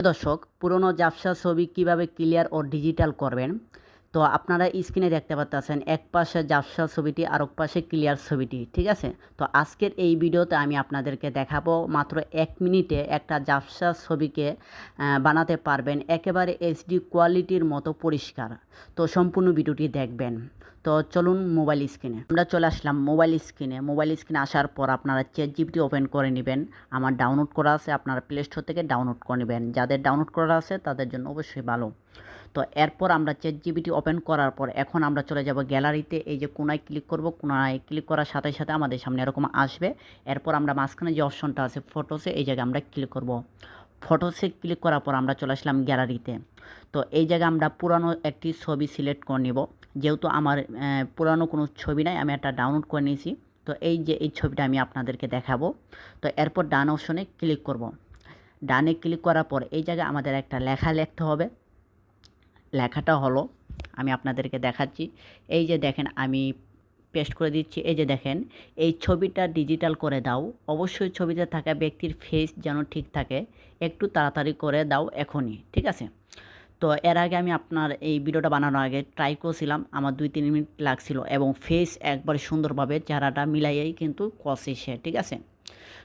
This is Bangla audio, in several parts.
দর্শক পুরনো জাফসা ছবি কীভাবে ক্লিয়ার ও ডিজিটাল করবেন? তো আপনারা স্ক্রিনে দেখতে পাচ্ছেন এক পাশে জাফসা ছবিটি আর এক পাশে ক্লিয়ার ছবিটি, ঠিক আছে? তো আজকের এই ভিডিওতে আমি আপনাদেরকে দেখাবো মাত্র এক মিনিটে একটা জাফসা ছবিকে বানাতে পারবেন একেবারে এইচডি কোয়ালিটির মতো পরিষ্কার। তো সম্পূর্ণ ভিডিওটি দেখবেন। তো চলুন মোবাইল স্ক্রিনে। আমরা চলে আসলাম মোবাইল স্ক্রিনে। মোবাইল স্ক্রিনে আসার পর আপনারা চেট জিপিটি ওপেন করে নেবেন। আমার ডাউনলোড করা আছে, আপনারা প্লে স্টোর থেকে ডাউনলোড করে নেবেন। যাদের ডাউনলোড করা আছে, তাদের জন্য অবশ্যই ভালো। তো এরপর আমরা চেট জিবিটি ওপেন করার পর এখন আমরা চলে যাব গ্যালারিতে এই যে কোনায় ক্লিক করব, কোনায় ক্লিক করার সাথে সাথে আমাদের সামনে এরকম আসবে। এরপর আমরা মাঝখানে যে অপশনটা আছে ফটোসে এই জায়গায় আমরা ক্লিক করব। ফটোসে ক্লিক করার পর আমরা চলে আসলাম গ্যালারিতে তো এই জায়গায় আমরা পুরানো একটি ছবি সিলেক্ট করে নিব। যেহেতু আমার পুরানো কোনো ছবি নাই, আমি একটা ডাউনলোড করে নিয়েছি। তো এই যে, এই ছবিটা আমি আপনাদেরকে দেখাবো। তো এরপর ডান অপশনে ক্লিক করব। ডানে ক্লিক করার পর এই জায়গায় আমাদের একটা লেখা লিখতে হবে। লেখাটা হলো, আমি আপনাদেরকে দেখাচ্ছি। এই যে দেখেন, আমি পেস্ট করে দিচ্ছি। এই যে দেখেন, এই ছবিটা ডিজিটাল করে দাও। অবশ্যই ছবিতে থাকা ব্যক্তির ফেস যেন ঠিক থাকে। একটু তাড়াতাড়ি করে দাও এখনই, ঠিক আছে? তো এর আগে আমি আপনার এই ভিডিওটা বানানোর আগে ট্রাই করেছিলাম। আমার দুই তিন মিনিট লাগছিল এবং ফেস একবার সুন্দরভাবে চেহারাটা মিলাইয়েই কিন্তু কষে সে, ঠিক আছে?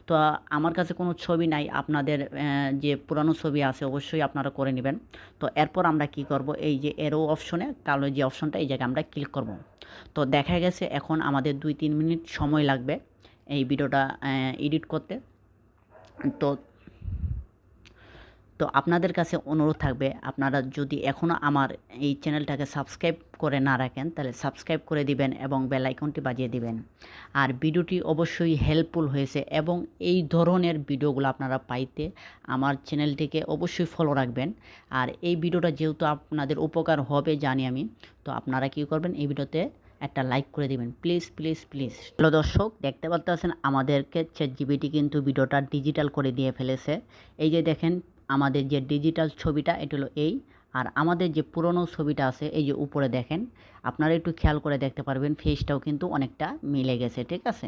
তো আমার কাছে কোনো ছবি নাই, আপনাদের যে পুরানো ছবি আছে অবশ্যই আপনারা করে নেবেন। তো এরপর আমরা কি করব? এই যে এরো অপশনে কালো যে অপশনটা এই জায়গায় আমরা ক্লিক করব। তো দেখা গেছে এখন আমাদের দুই তিন মিনিট সময় লাগবে এই ভিডিওটা এডিট করতে। তো তো আপনাদের কাছে অনুরোধ থাকবে, আপনারা যদি এখনও আমার এই চ্যানেলটাকে সাবস্ক্রাইব করে না রাখেন, তাহলে সাবস্ক্রাইব করে দিবেন এবং বেল আইকনটি বাজিয়ে দিবেন। আর ভিডিওটি অবশ্যই হেল্পফুল হয়েছে এবং এই ধরনের ভিডিওগুলো আপনারা পাইতে আমার চ্যানেলটিকে অবশ্যই ফলো রাখবেন। আর এই ভিডিওটা যেহেতু আপনাদের উপকার হবে জানি আমি, তো আপনারা কী করবেন, এই ভিডিওতে একটা লাইক করে দিবেন। প্লিজ প্লিজ প্লিজ হ্যালো দর্শক, দেখতে পাচ্ছেন আমাদেরকে চ্যাট জিবিটি কিন্তু ভিডিওটা ডিজিটাল করে দিয়ে ফেলেছে। এই যে দেখেন আমাদের যে ডিজিটাল ছবিটা, এটা হলো এই। আর আমাদের যে পুরনো ছবিটা আছে, এই যে উপরে দেখেন, আপনারা একটু খেয়াল করে দেখতে পারবেন ফেসটাও কিন্তু অনেকটা মিলে গেছে, ঠিক আছে?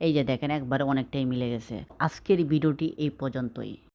এই যে দেখেন, একবারে অনেকটাই মিলে গেছে। আজকের ভিডিওটি এই পর্যন্তই।